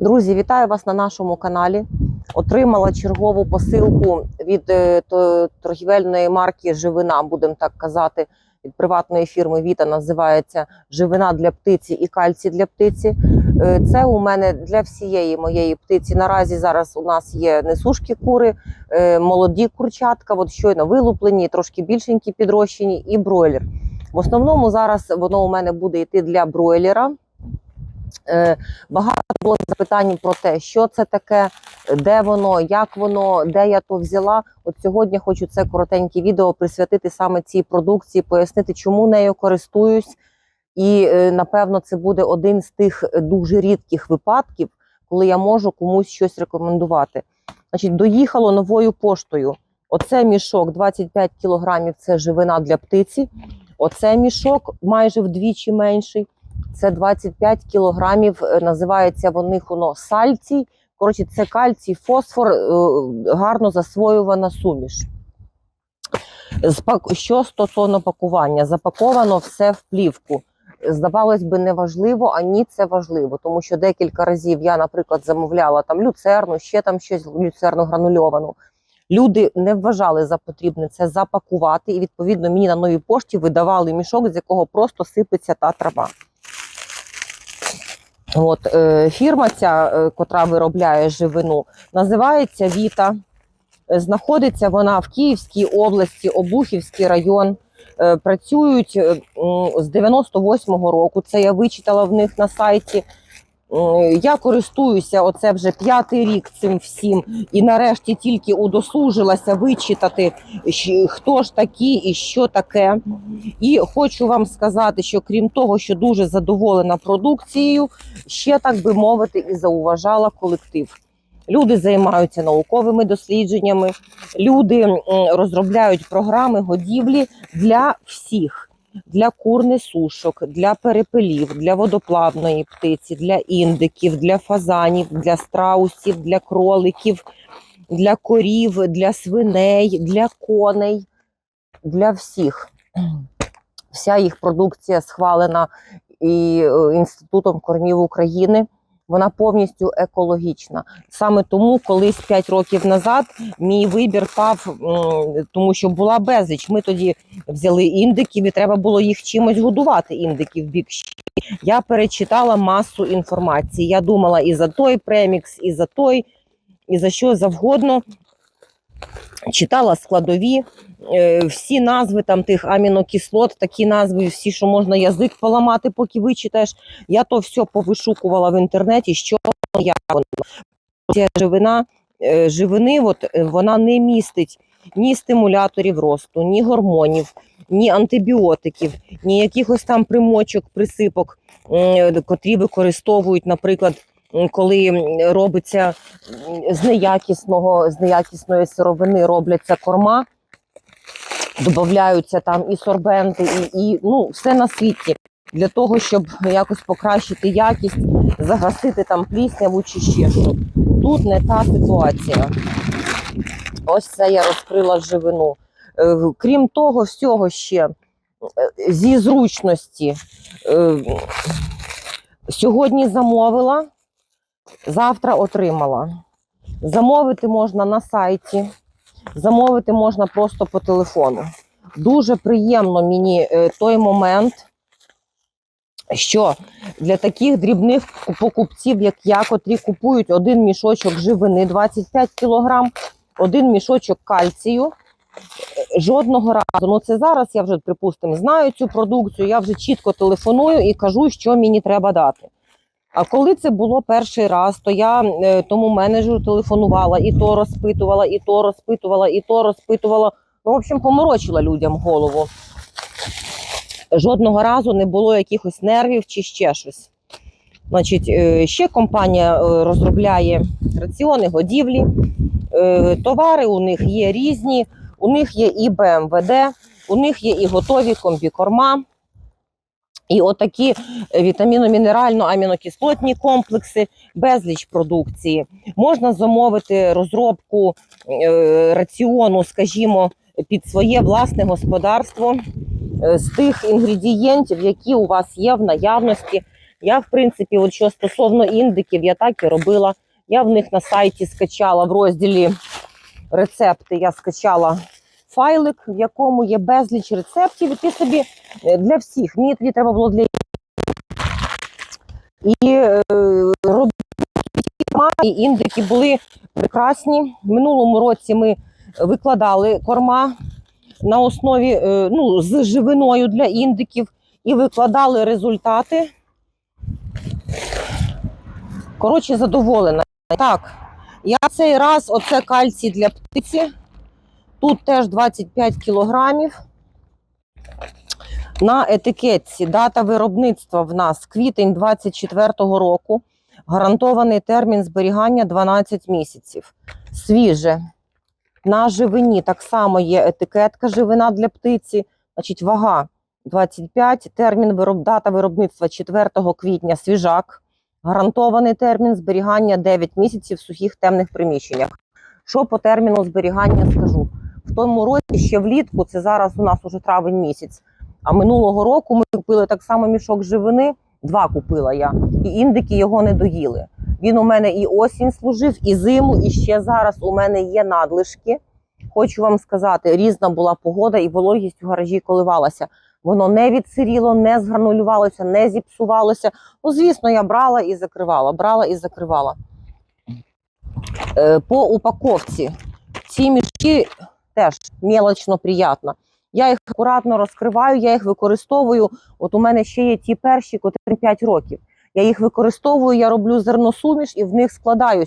Друзі, вітаю вас на нашому каналі. Отримала чергову посилку від е, торгівельної марки Живина, будемо так казати, від приватної фірми Віта називається Живина для птиці і кальцій для птиці. Е, Це у мене для всієї моєї птиці. Наразі зараз у нас є несушки кури, е, молоді курчатка, от щойно вилуплені, трошки більшенькі підрощені, і бройлер. В основному зараз воно у мене буде йти для бройлера. Е, Багато було запитань про те, що це таке, де воно, як воно, де я то взяла. От сьогодні хочу це коротеньке відео присвятити саме цій продукції, пояснити, чому нею користуюсь. І е, напевно це буде один з тих дуже рідких випадків, коли я можу комусь щось рекомендувати. Значить, доїхало новою поштою. Оце мішок 25 кілограмів це живина для птиці. Оце мішок майже вдвічі менший. Це 25 кілограмів. е, Називається в них воно сальцій. Коротше, це кальцій, фосфор, е, гарно засвоювана суміш. Що стосовно пакування, запаковано все в плівку. Здавалось би, не важливо, а ні, це важливо, тому що декілька разів я, наприклад, замовляла там люцерну, ще там щось люцерну гранульовану. Люди не вважали за потрібне це запакувати, і відповідно мені на новій пошті видавали мішок, з якого просто сипеться та трава. От е, фірма, ця, е, котра виробляє живину, називається Віта. Е, Знаходиться вона в Київській області, Обухівський район. Працюють з 98-го року. Це я вичитала в них на сайті. М, Я користуюся оце вже п'ятий рік цим всім, і нарешті тільки удосужилася вичитати, хто ж такі і що таке. І хочу вам сказати, що крім того, що дуже задоволена продукцією, ще так би мовити, і зауважала колектив. Люди займаються науковими дослідженнями, люди розробляють програми годівлі для всіх. Для курнесушок, для перепелів, для водоплавної птиці, для індиків, для фазанів, для страусів, для кроликів, для корів, для свиней, для коней, для всіх. Вся їх продукція схвалена і е, Інститутом кормів України. Вона повністю екологічна. Саме тому, колись 5 років назад, мій вибір пав, тому що була безліч. Ми тоді взяли індиків, і треба було їх чимось годувати. Індиків бік. Я перечитала масу інформації. Я думала і за той премікс, і за той, і за що завгодно. Читала складові, е, всі назви там тих амінокислот, такі назви, всі, що можна язик поламати, поки вичитаєш. Я то все повишукувала в інтернеті, що як воно. Ця живина, е, живини, от, е, вона не містить ні стимуляторів росту, ні гормонів, ні антибіотиків, ні якихось там примочок, присипок, котрі використовують, наприклад, коли робиться з неякісного, з неякісної сировини робляться корма, додаються там і сорбенти, і, і ну, все на світі. Для того, щоб якось покращити якість, загасити там плісняву чи ще що. Тут не та ситуація. Ось це я розкрила живину. Е, Крім того, всього ще е, зі зручності. е, Сьогодні замовила, завтра отримала. Замовити можна на сайті, замовити можна просто по телефону. Дуже приємно мені е, той момент, що для таких дрібних покупців, як я, котрі купують один мішочок живини 25 кг, один мішочок кальцію. е, Жодного разу. Ну це зараз я вже, припустимо, знаю цю продукцію, я вже чітко телефоную і кажу, що мені треба дати. А коли це було перший раз, то я е, тому менеджеру телефонувала, і то розпитувала, і то розпитувала, і то розпитувала. Ну, в общем, поморочила людям голову. Жодного разу не було якихось нервів чи ще щось. Значить, е, ще компанія е, розробляє раціони годівлі. Товари у них є різні, у них є і БМВД, у них є і готові комбікорма. І отакі вітаміно-мінерально-амінокислотні комплекси, безліч продукції. Можна замовити розробку е, раціону, скажімо, під своє власне господарство е, з тих інгредієнтів, які у вас є в наявності. Я, в принципі, от що стосовно індиків, я так і робила. Я в них на сайті скачала в розділі рецепти. Я скачала файлик, в якому є безліч рецептів. І ти собі е, для всіх. Мені тоді треба було для і е, і індики були прекрасні. В минулому році ми викладали корма на основі е, ну, з живиною для індиків і викладали результати. Коротше, задоволена. Так, я цей раз оце кальцій для птиці. Тут теж 25 кілограмів. На етикетці дата виробництва в нас квітень 24-го року. Гарантований термін зберігання 12 місяців. Свіже. На живині так само є етикетка живина для птиці. Значить, вага 25, термін вироб... дата виробництва 4 квітня свіжак. Гарантований термін зберігання 9 місяців в сухих темних приміщеннях. Що по терміну зберігання скажу? В тому році ще влітку, це зараз у нас уже травень місяць. А минулого року ми купили так само мішок живини. Два купила я, і індики його не доїли. Він у мене і осінь служив, і зиму, і ще зараз у мене є надлишки. Хочу вам сказати, різна була погода, і вологість в гаражі коливалася. Воно не відсиріло, не згранулювалося, не зіпсувалося. Ну, звісно, я брала і закривала, брала і закривала. Е, по упаковці ці мішки теж мелочно приємно. Я їх акуратно розкриваю, я їх використовую. От у мене ще є ті перші, котрим 5 років. Я їх використовую, я роблю зерносуміш і в них складаю.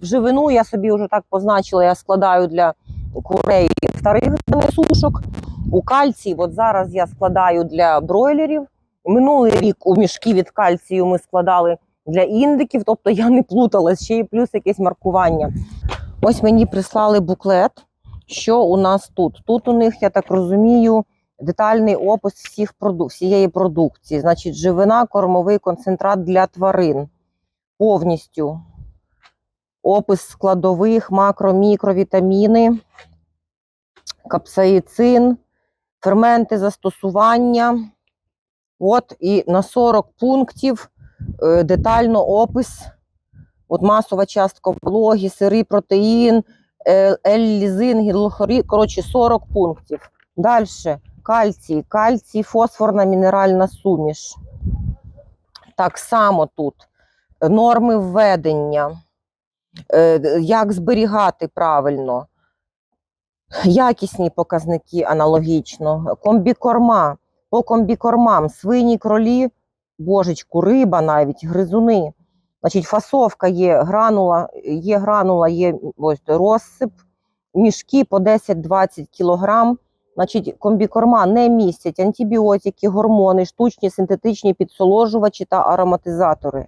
В живину я собі вже так позначила, я складаю для курей старих сушок. У кальцій, от зараз я складаю для бройлерів. Минулий рік у мішки від кальцію ми складали для індиків, тобто я не плуталась, ще й плюс якесь маркування. Ось мені прислали буклет. Що у нас тут? Тут у них, я так розумію, детальний опис всіх проду... всієї продукції. Значить, живина, кормовий концентрат для тварин. Повністю опис складових, макро, мікровітаміни, капсаїцин, ферменти застосування. От і на 40 пунктів е, детально опис. От масова частка вологі, сирий протеїн, е, еллізин, гідлохорі, коротше, 40 пунктів. Далі кальцій, кальцій, фосфорна мінеральна суміш. Так само тут. Норми введення, е, як зберігати правильно, якісні показники аналогічно, комбікорма, по комбікормам, свині, кролі, божечку, риба навіть, гризуни. Значить, фасовка є гранула, є гранула, є ось розсип, мішки по 10-20 кілограм. Значить, комбікорма не містять антибіотики, гормони, штучні синтетичні підсоложувачі та ароматизатори.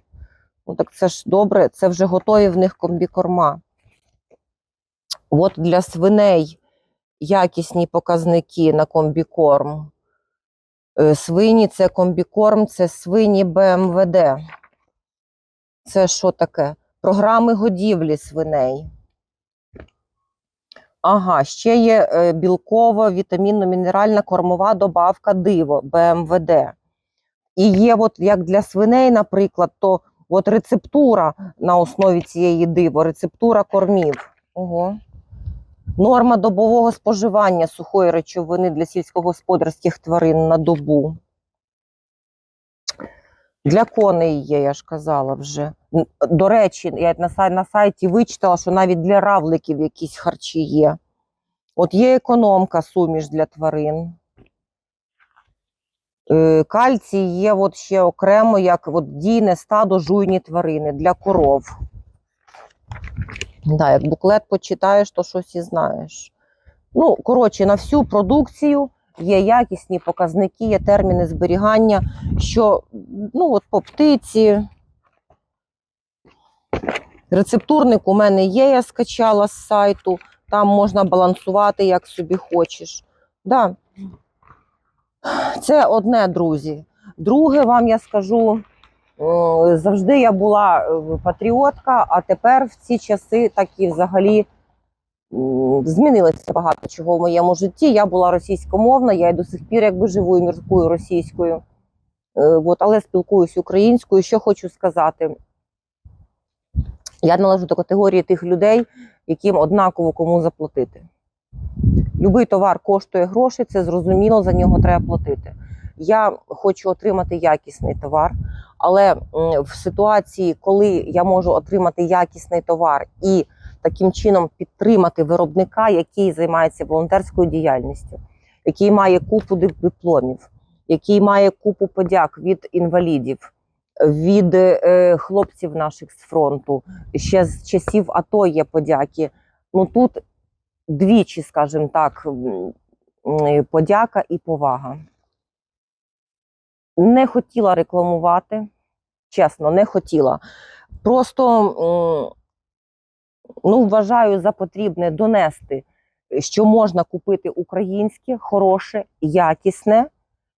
Ну так це ж добре, це вже готові в них комбікорма. От для свиней якісні показники на комбікорм. Е, Свині це комбікорм, це свині БМВД. Це що таке? Програми годівлі свиней. Ага, ще є е, білкова, вітамінно-мінеральна кормова добавка диво БМВД. І є, от як для свиней, наприклад, то от рецептура на основі цієї диво, рецептура кормів. Ого. Норма добового споживання сухої речовини для сільськогосподарських тварин на добу. Для коней є, я ж казала вже. До речі, я на, сай- на сайті вичитала, що навіть для равликів якісь харчі є. От є економка суміш для тварин. Е, Кальцій є от ще окремо, як от дійне стадо жуйні тварини для коров. Да, як буклет почитаєш, то щось і знаєш. Ну, коротше, на всю продукцію є якісні показники, є терміни зберігання, що ну, от по птиці. Рецептурник у мене є, я скачала з сайту, там можна балансувати, як собі хочеш. Да. Це одне, друзі. Друге, вам я скажу, завжди я була е, патріотка, а тепер в ці часи так і взагалі змінилося багато чого в моєму житті. Я була російськомовна, я й до сих пір якби живу і міркую російською. от, але спілкуюсь українською. Що хочу сказати? Я належу до категорії тих людей, яким однаково кому заплатити. Любий товар коштує гроші, це зрозуміло, за нього треба платити. Я хочу отримати якісний товар, але в ситуації, коли я можу отримати якісний товар і таким чином підтримати виробника, який займається волонтерською діяльністю, який має купу дипломів, який має купу подяк від інвалідів, від е, хлопців наших з фронту, ще з часів АТО є подяки. Ну тут двічі, скажімо так, м, подяка і повага. Не хотіла рекламувати, чесно, не хотіла. Просто ну, вважаю за потрібне донести, що можна купити українське, хороше, якісне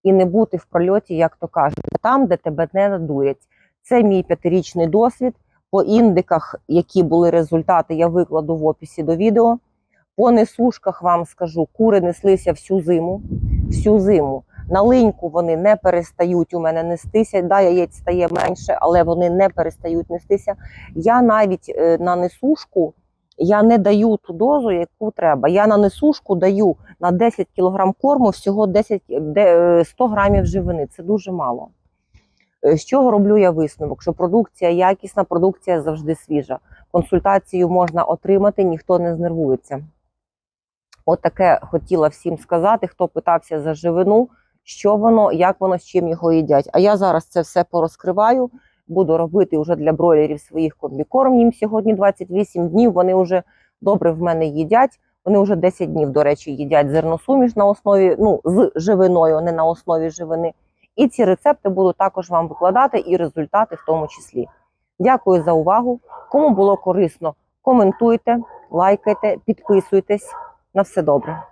і не бути в прольоті, як то кажуть, там, де тебе не надурять. Це мій п'ятирічний досвід. По індиках, які були результати, я викладу в описі до відео. По несушках вам скажу, кури неслися всю зиму. Всю зиму. На линьку вони не перестають у мене нестися. Да, яєць стає менше, але вони не перестають нестися. Я навіть е, на несушку я не даю ту дозу, яку треба. Я на несушку даю на 10 кг корму всього 10, де- е, 100 грамів живини. Це дуже мало. Е, З чого роблю я висновок? Що продукція якісна, продукція завжди свіжа. Консультацію можна отримати, ніхто не знервується. От таке хотіла всім сказати, хто питався за живину, що воно, як воно, з чим його їдять. А я зараз це все порозкриваю, буду робити вже для бройлерів своїх комбікорм. Їм сьогодні 28 днів. Вони вже добре в мене їдять. Вони вже 10 днів, до речі, їдять зерносуміш на основі, ну, з живиною, не на основі живини. І ці рецепти буду також вам викладати, і результати в тому числі. Дякую за увагу. Кому було корисно, коментуйте, лайкайте, підписуйтесь. На все добре.